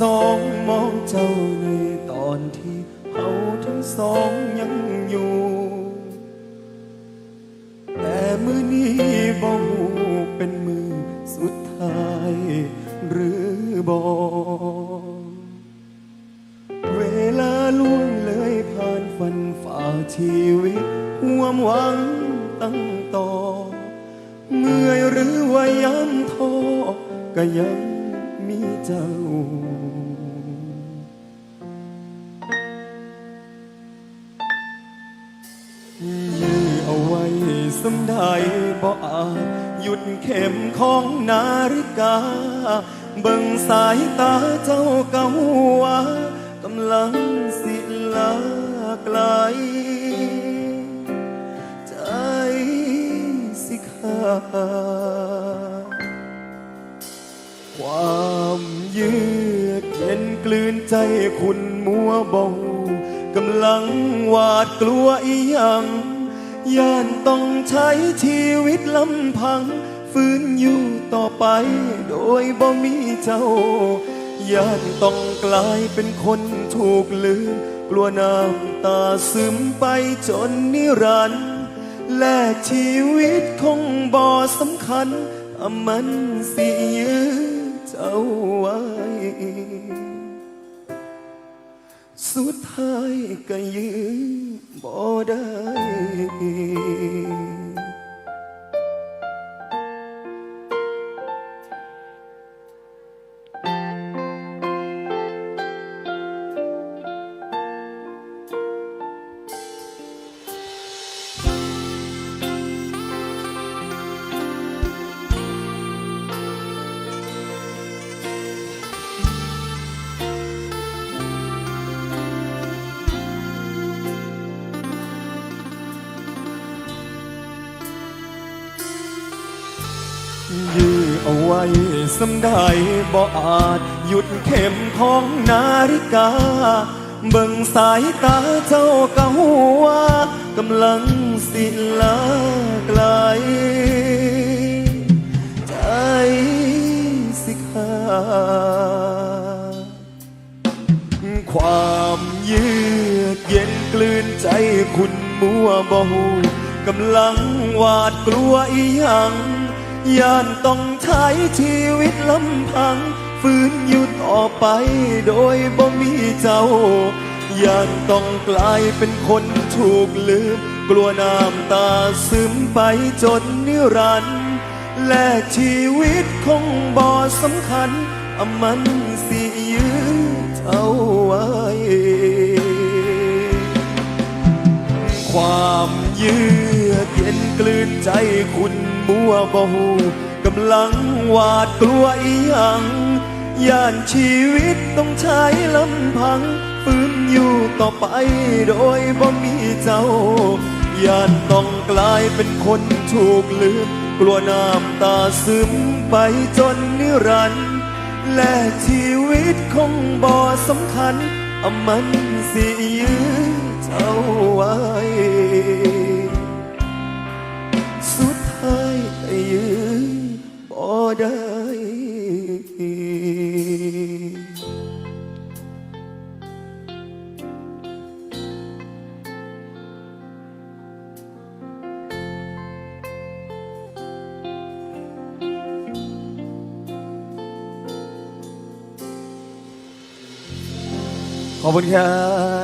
สองมองเจ้าในตอนที่เขาทั้งสองยังอยู่ แต่มือนี้บ่หูเป็นมือสุดท้ายหรือบ่เวลาล่วงเลยผ่านฝันฝ่าชีวิตห่วมหวังตั้งต่อ เมื่อยหรือว่าย้ำท้อก็ยัง มีเจ้า ยื้อเอาไว้สำได้บ่อาจหยุดเข็มของนาฬิกา เบิ่งสายตาเจ้าเก่าวากำลังสิลาไกล ใจสิขาด ความเยือกเย็นกลืนใจคุณมัวเบากำลังหวาดกลัวอีหยังย่านต้องใช้ชีวิตลำพัง ฟื้นอยู่ต่อไปโดยบ่มีเจ้าย่านต้องกลายเป็นคนถูกลืม กลัวน้ำตาซึมไปจนนิรันดร์แลกชีวิตคงบ่สำคัญถ้ามันสิยื้อ เจ้าไว้ สุดท้ายก็ยื้อบ่ได้ ยื้อเอาไว้สำได้บ่อาจ หยุดเข็มของนาฬิกา เบิ่งสายตาเจ้าเก่าว่ากำลังสิลาไกล ใจสิขาความเยือกเย็นกลืนใจคุณมัวบ่หูกำลังหวาดกลัวอีหยัง ย่านต้องใช้ชีวิตลำพังฟื้นอยู่ต่อไปโดยบ่มีเจ้า ย่านต้องกลายเป็นคนถูกลืม กลัวน้ำตาซึมไปจนนิรันดร์แลกชีวิตคงบ่สำคัญอมันสิยื้อเท่าไว้ความยือเย็นกลืนใจคุณ มัวบ่หูกำลังหวาดกลัวอีหยังย่านชีวิตต้องใช้ลำพังฟื้นอยู่ต่อไปโดยบ่มีเจ้าย่านต้องกลายเป็นคนถูกลืม กลัวน้ำตาซึมไปจนนิรันดร์และชีวิตคงบ่สำคัญอมันสิยื้อเท่าไว้ ขอบคุณครับ